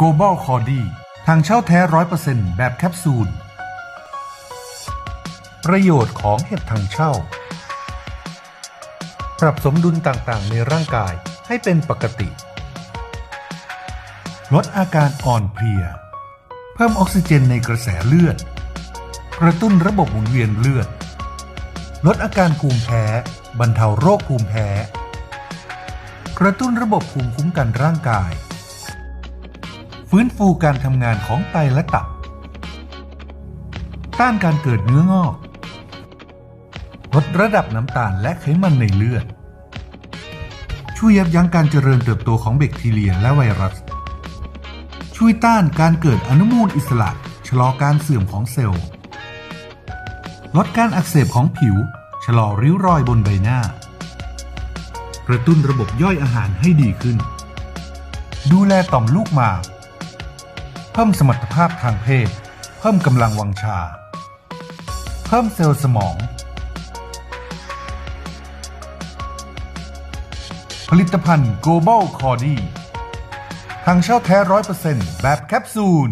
Global c o d y ทางเช่าแท้100%แบบแคปซูล ประโยชน์ของเห็ดทางเช่า ปรับสมดุลต่างๆ ในร่างกายให้เป็นปกติ ลดอาการอ่อนเพลีย เพิ่มออกซิเจนในกระแสเลือด กระตุ้นระบบหมุนเวียนเลือด ลดอาการภูมิแพ้ บรรเทาโรคภูมิแพ้ กระตุ้นระบบภูมิคุ้มกันร่างกาย ฟื้นฟูการทำงานของไตและตับ ต้านการเกิดเนื้องอกลดระดับน้ำตาลและไขมันในเลือด ช่วยยับยั้งการเจริญเติบโตของแบคทีเรียและไวรัส ช่วยต้านการเกิดอนุมูลอิสระ ชะลอการเสื่อมของเซลล์ ลดการอักเสบของผิว ชะลอริ้วรอยบนใบหน้า กระตุ้นระบบย่อยอาหารให้ดีขึ้น ดูแลต่อมลูกหมาก เพิ่มสมรรถภาพทางเพศ เพิ่มกำลังวังชา เพิ่มเซลล์สมอง ผลิตภัณฑ์ Global Cordy ทางเช่าแท้ร้อยเปอร์เซนต์แบบแคปซูล